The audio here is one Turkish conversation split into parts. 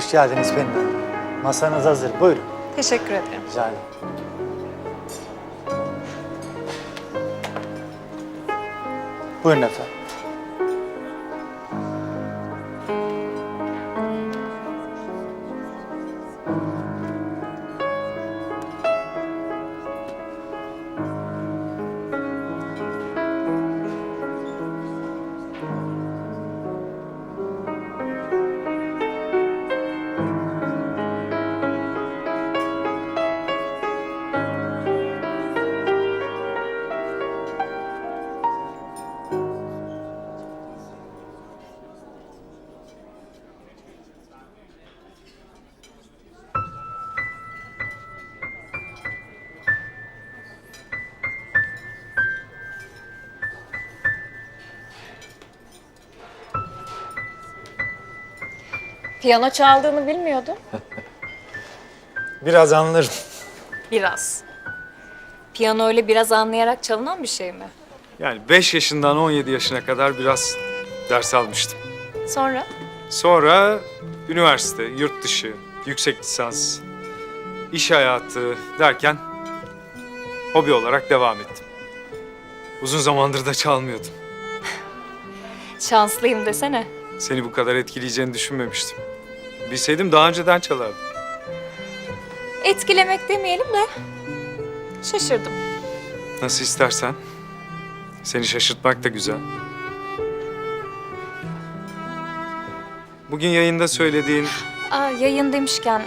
Hoş geldiniz Pelin. Masanız hazır. Buyurun. Teşekkür ederim. Rica ederim. Buyurun efendim. Piyano çaldığını bilmiyordum. Biraz anlarım. Biraz. Piyano öyle biraz anlayarak çalınan bir şey mi? Yani 5 yaşından 17 yaşına kadar biraz ders almıştım. Sonra? Sonra üniversite, yurt dışı, yüksek lisans, iş hayatı derken hobi olarak devam ettim. Uzun zamandır da çalmıyordum. Şanslıyım desene. Seni bu kadar etkileyeceğini düşünmemiştim. Bilseydim daha önceden çalardım. Etkilemek demeyelim de şaşırdım. Nasıl istersen. Seni şaşırtmak da güzel. Bugün yayında söylediğin Aa, yayın demişken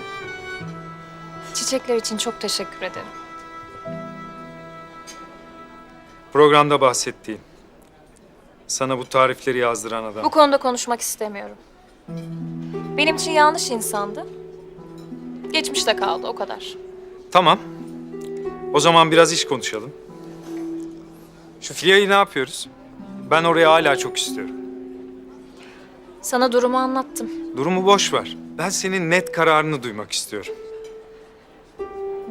çiçekler için çok teşekkür ederim. programda bahsettiğin. Sana bu tarifleri yazdıran adam. Bu konuda konuşmak istemiyorum. Benim için yanlış insandı. Geçmişte kaldı o kadar. Tamam. O zaman biraz iş konuşalım. Şu filyayı ne yapıyoruz? Ben oraya hala çok istiyorum. Sana durumu anlattım. Durumu boş ver. Ben senin net kararını duymak istiyorum.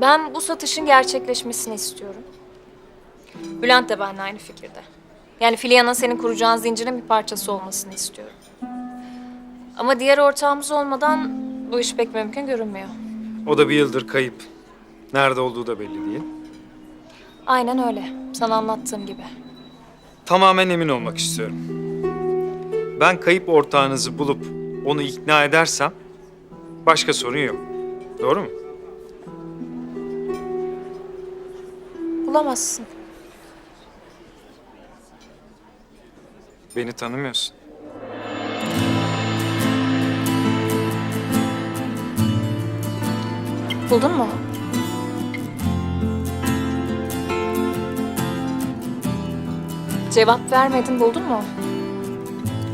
Ben bu satışın gerçekleşmesini istiyorum. Bülent de benimle aynı fikirde. Yani Filya'nın senin kuracağın zincirin bir parçası olmasını istiyorum. Ama diğer ortağımız olmadan bu iş pek mümkün görünmüyor. O da bir yıldır kayıp. Nerede olduğu da belli değil. Aynen öyle. Sana anlattığım gibi. Tamamen emin olmak istiyorum. Ben kayıp ortağınızı bulup onu ikna edersem başka sorun yok. Doğru mu? Bulamazsın. Beni tanımıyorsun. Buldun mu? Cevap vermedin buldun mu?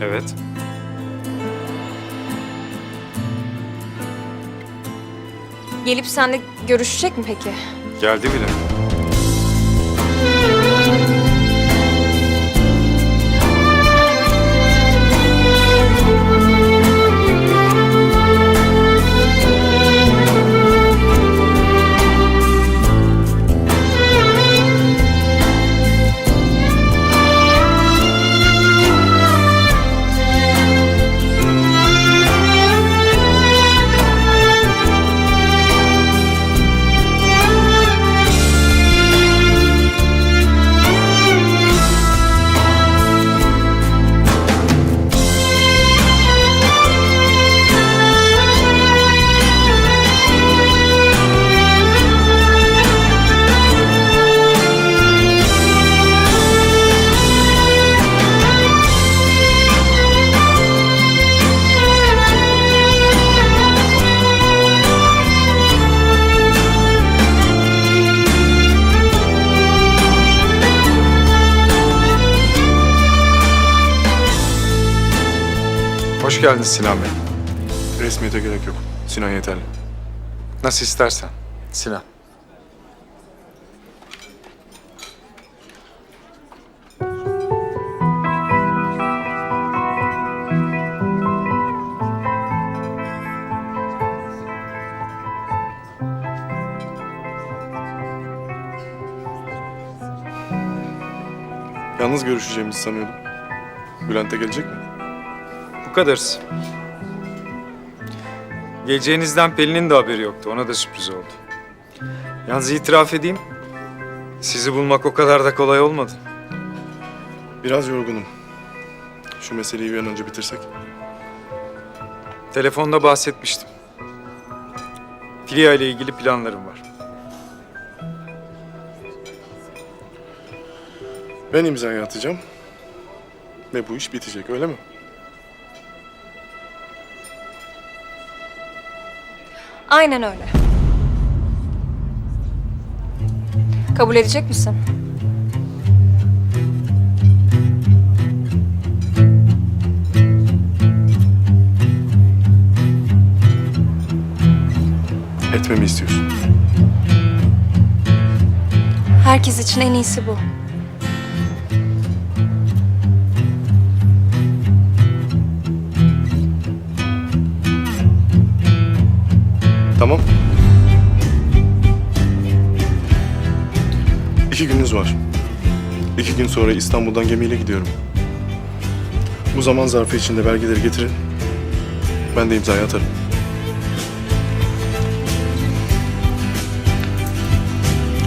Evet. Gelip seninle görüşecek mi peki? Geldi bile. Hoş geldin Sinan Bey. Resmiyete gerek yok. Sinan yeterli. Nasıl istersen. Sinan. Yalnız görüşeceğimizi sanıyordum. Bülent de gelecek mi? Kadarız. Geleceğinizden Pelin'in de haberi yoktu. Ona da sürpriz oldu. Yalnız itiraf edeyim. Sizi bulmak o kadar da kolay olmadı. Biraz yorgunum. Şu meseleyi bir an önce bitirsek. Telefonda bahsetmiştim. Filia ile ilgili planlarım var. Ben imzayı atacağım. Ve bu iş bitecek öyle mi? Aynen öyle. Kabul edecek misin? Etmemi istiyorsun. Herkes için en iyisi bu. Tamam. İki gününüz var. İki gün sonra İstanbul'dan gemiyle gidiyorum. Bu zaman zarfı içinde belgeleri getirin. Ben de imzayı atarım.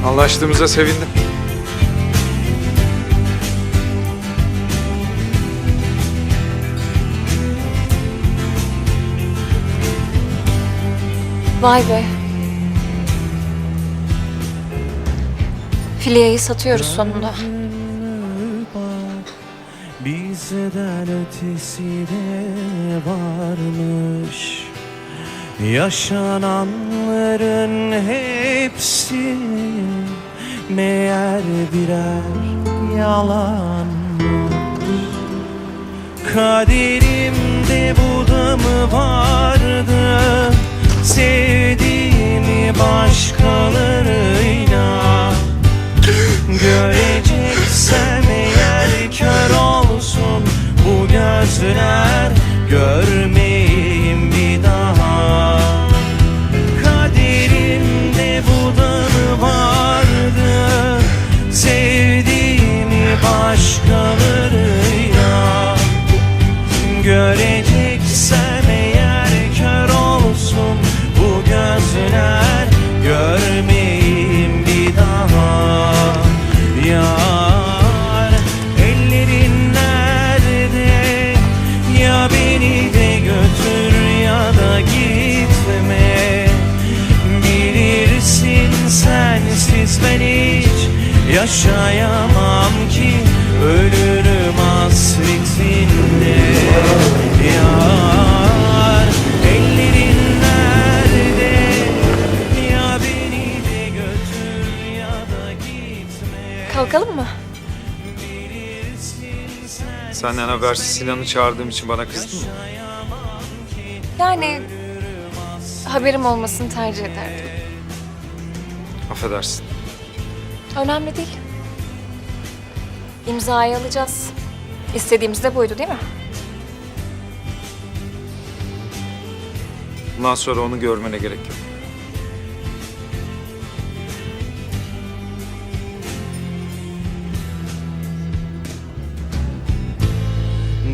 Anlaştığımıza sevindim. Vay be. Filia'yı satıyoruz sonunda. Bizden ötesi de varmış Yaşananların hepsi meğer birer yalanmış Kaderimde bu da mı vardı Sevdiğimi başkalarıyla Göreceksem eğer kör olsun bu gözler Senden habersiz Sinan'ı çağırdığım için bana kızdın mı? Yani haberim olmasını tercih ederdim. Affedersin. Önemli değil. İmzayı alacağız. İstediğimiz de buydu değil mi? Bundan sonra onu görmene gerek yok.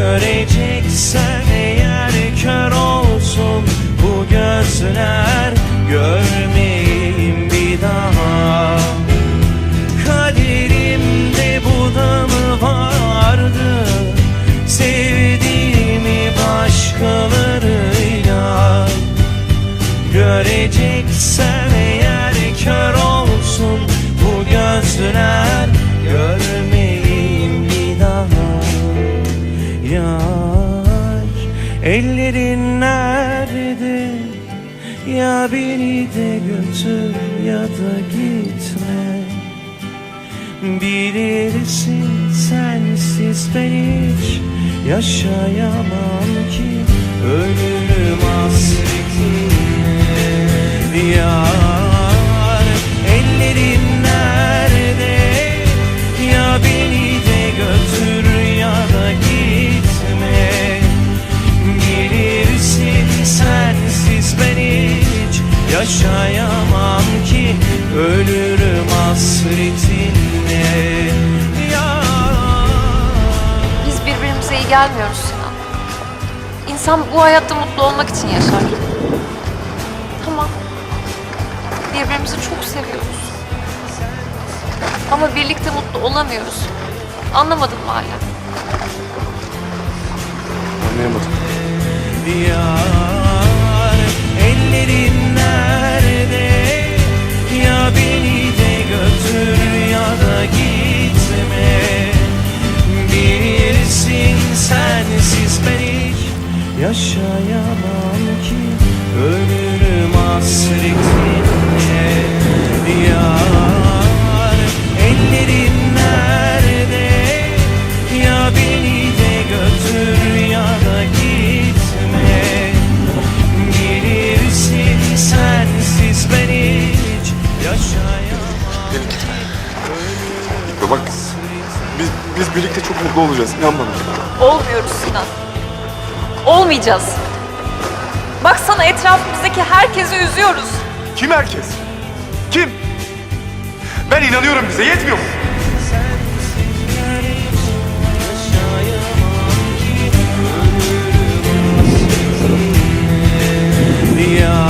Göreceksen eğer kör olsun bu gözler Görmeyeyim bir daha. Kaderimde bu da mı vardı? Sevdiğimi başkalarıyla. Göreceksen eğer kör Beni de götür ya da gitme. Bilirsin sensiz ben hiç yaşayamam ki gelmiyoruz Sinan. İnsan bu hayatta mutlu olmak için yaşar. Tamam. Birbirimizi çok seviyoruz. Ama birlikte mutlu olamıyoruz. Anlamadın mı hala? Anlayamadım. Mutlu olacağız. İnan bana. Olmuyoruz Sinan. Olmayacağız. Baksana etrafımızdaki herkesi üzüyoruz. Kim herkes? Kim? Ben inanıyorum bize. Yetmiyor mu? Yar